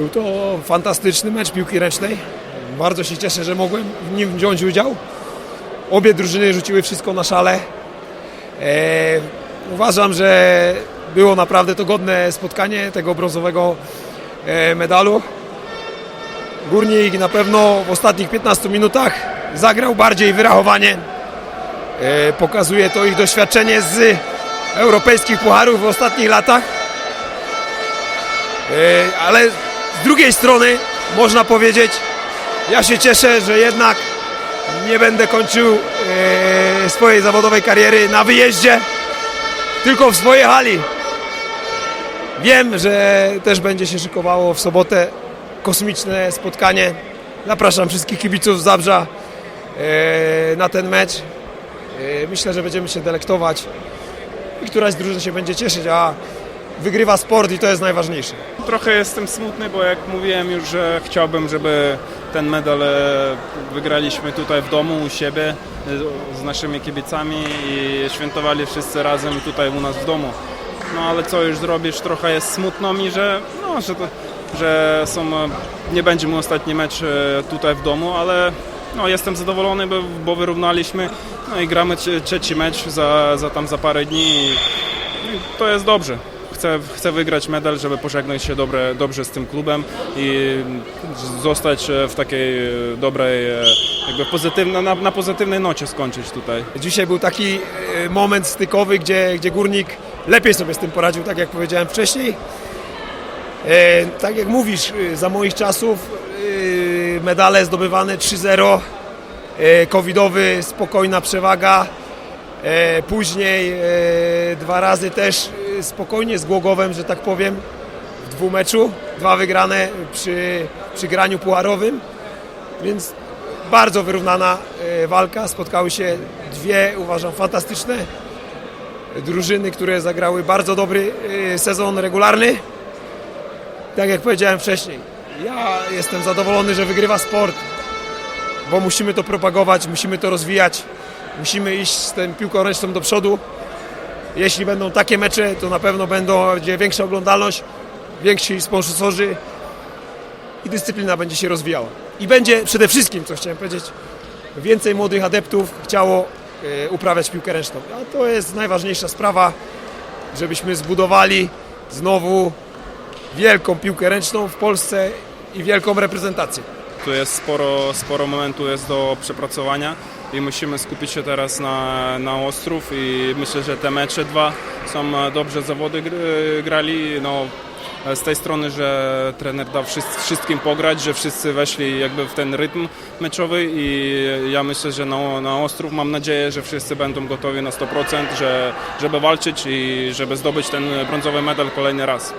Był to fantastyczny mecz piłki ręcznej. Bardzo się cieszę, że mogłem w nim wziąć udział. Obie drużyny rzuciły wszystko na szale. E, uważam, że było naprawdę to godne spotkanie tego brązowego e, medalu. Górnik na pewno w ostatnich 15 minutach zagrał bardziej wyrachowanie. E, pokazuje to ich doświadczenie z europejskich pucharów w ostatnich latach. E, ale z drugiej strony można powiedzieć, ja się cieszę, że jednak nie będę kończył e, swojej zawodowej kariery na wyjeździe, tylko w swojej hali. Wiem, że też będzie się szykowało w sobotę kosmiczne spotkanie. Zapraszam wszystkich kibiców z Zabrza e, na ten mecz. E, Myślę, że będziemy się delektować i któraś z drużyn się będzie cieszyć, a wygrywa sport i to jest najważniejsze. Trochę jestem smutny, bo jak mówiłem już, że chciałbym, żeby ten medal e, wygraliśmy tutaj w domu u siebie e, z naszymi kibicami i świętowali wszyscy razem tutaj u nas w domu. No ale co już zrobisz, trochę jest smutno mi, że, no, że, to, że są, e, nie będzie mój ostatni mecz tutaj w domu, ale no, jestem zadowolony, bo, bo wyrównaliśmy no i gramy trze- trzeci mecz za, za tam za parę dni i, i to jest dobrze chcę, chcę wygrać medal, żeby pożegnać się dobre, dobrze z tym klubem i zostać e, w takiej e, dobrej, e, jakby na, na pozytywnej nocie skończyć tutaj. Dzisiaj był taki moment stykowy, gdzie, gdzie górnik lepiej sobie z tym poradził, tak jak powiedziałem wcześniej. E, tak jak mówisz, za moich czasów e, medale zdobywane 3-0, e, covidowy, spokojna przewaga. E, później e, dwa razy też spokojnie z Głogowem, że tak powiem, w dwumeczu. Dwa wygrane przy, przy graniu pucharowym. Więc bardzo wyrównana e, walka. Spotkały się dwie, uważam, fantastyczne drużyny, które zagrały bardzo dobry e, sezon regularny. Tak jak powiedziałem wcześniej, ja jestem zadowolony, że wygrywa sport, bo musimy to propagować, musimy to rozwijać, musimy iść z tą piłką ręczną do przodu. Jeśli będą takie mecze, to na pewno będą, będzie większa oglądalność, więksi sponsorzy, i dyscyplina będzie się rozwijała. I będzie przede wszystkim, co chciałem powiedzieć, więcej młodych adeptów chciało e, uprawiać piłkę ręczną. A to jest najważniejsza sprawa, żebyśmy zbudowali znowu wielką piłkę ręczną w Polsce i wielką reprezentację. Tu jest sporo, sporo momentu jest do przepracowania i musimy skupić się teraz na, na Ostrów i myślę, że te mecze dwa są e, dobrze zawody gr- grali. No, e, z tej strony, że trener dał wszys- wszystkim pograć, że wszyscy weszli jakby w ten rytm meczowy i ja myślę, że na, na Ostrów mam nadzieję, że wszyscy będą gotowi na 100%, że, żeby walczyć i żeby zdobyć ten brązowy medal kolejny raz.